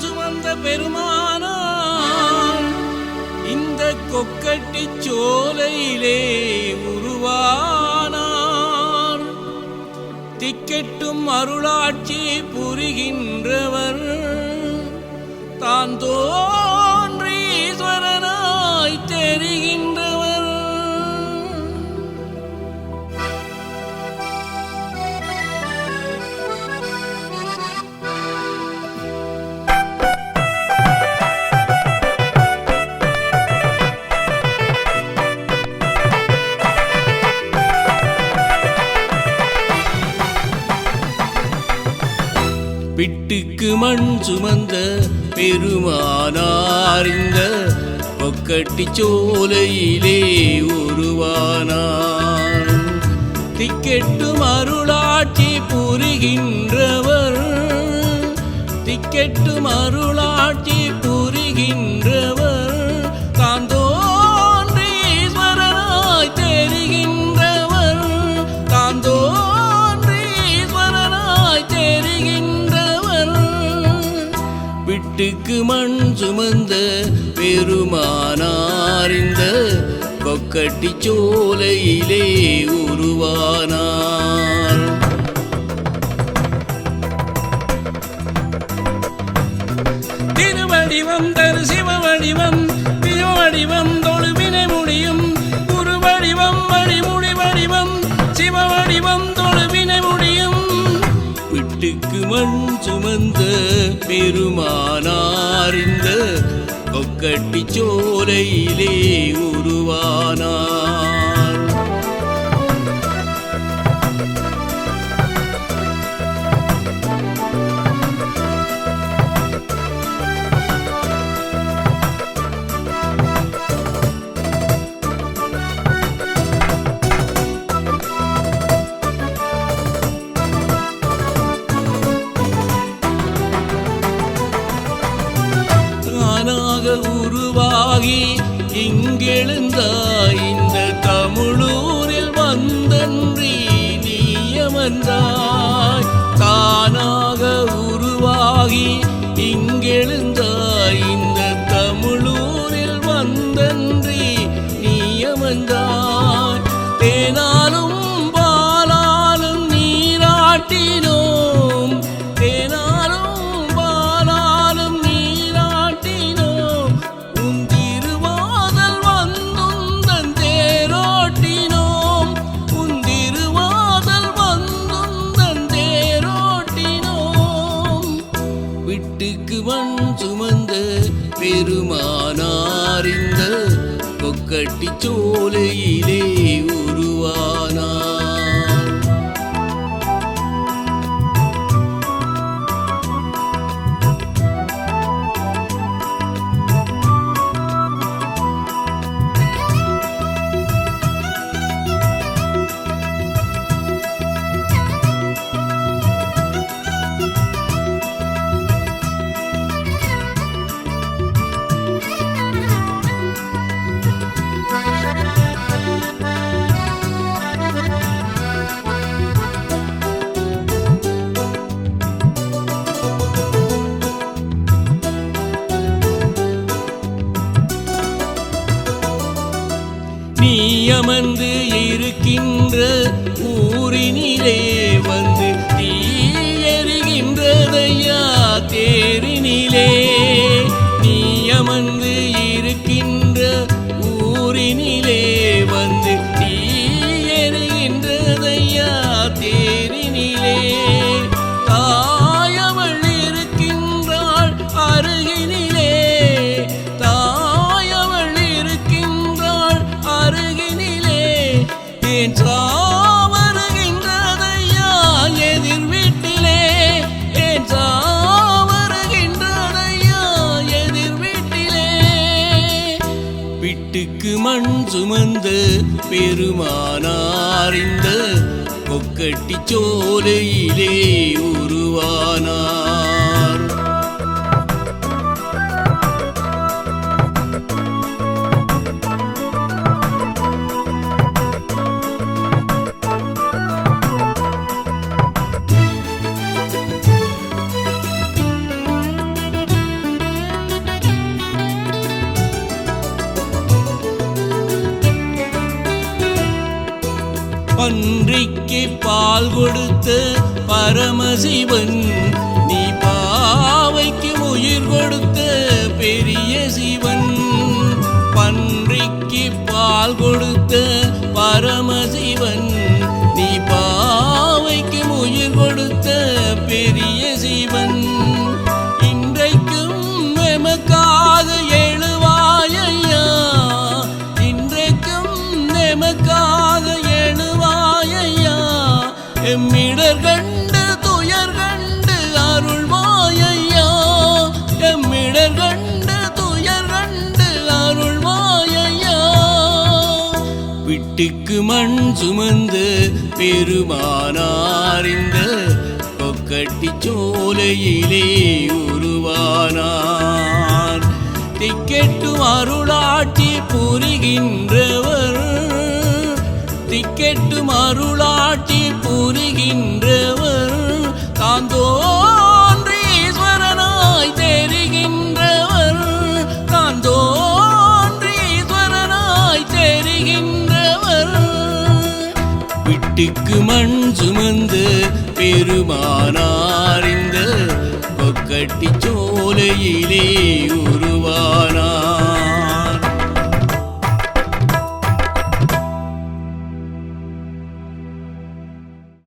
சுமந்த பெருமானா இந்த கொக்கட்டி சோலையிலே உருவானார். திக்கெட்டும் அருளாட்சி புரிகின்றவர். தான் தோ பிட்டுக்கு மண் சுமந்த பெருமானார் இந்த பொக்கட்டி சோலையிலே உருவானார். திக்கெட்டும் அருளாட்சி புரிகின்றவர். திக்கெட்டும் அருளாட்சி புரி வீட்டுக்கு மண் சுமந்த பெருமானார் இந்த கொக்கட்டி சோலையிலே உருவானார். மண் சுமந்த பெருமானார் இந்த கொக்கட்டி சோலையிலே உருவானார் உருவாகி இங்கெழுந்தார். வீட்டுக்கு மண் சுமந்த பெருமானார் இந்த கொக்கட்டி சோலையிலே அமர்ந்து இருக்கின்ற ஊரினிலே வந்து தீயருகின்றதையா தேரினிலே. நீ அமர்ந்து இருக்கின்ற ஊரினிலே வந்து தீ எரிகின்றதையா ஏன் சாவருகின்றதையா எதிர் வீட்டிலே ஏன் சாவருகின்றதையா எதிர் வீட்டிலே விட்டுக்கு மண் சுமந்து பெருமானார் இந்த கொக்கட்டி சோலையிலே உருவானார். பன்றிக்கு பால் கொடுத்த பரமசிவன் நீ பாவைக்கு உயிர் கொடுத்த பெரிய சிவன். துயர் கண்டு துயர் கண்டு அருள் மாயையா? எம்மிடர் கண்டு துயர் கண்டு அருள் மாயையா? விட்டுக்கு மண் சுமந்து பெருமானாரிந்த கொக்கட்டி சோலையிலே உருவானார். திக்கெட்டு அருளாட்சி புரிகின்றவர். கேட்டு மருளாட்டி புரிகின்றவர். தான் தெரிகின்றவர் தான் தெரிகின்றவர் விட்டுக்கு மண் சுமந்து பெருமானார் இந்த கொக்கட்டி சோலையிலே உருவானார்.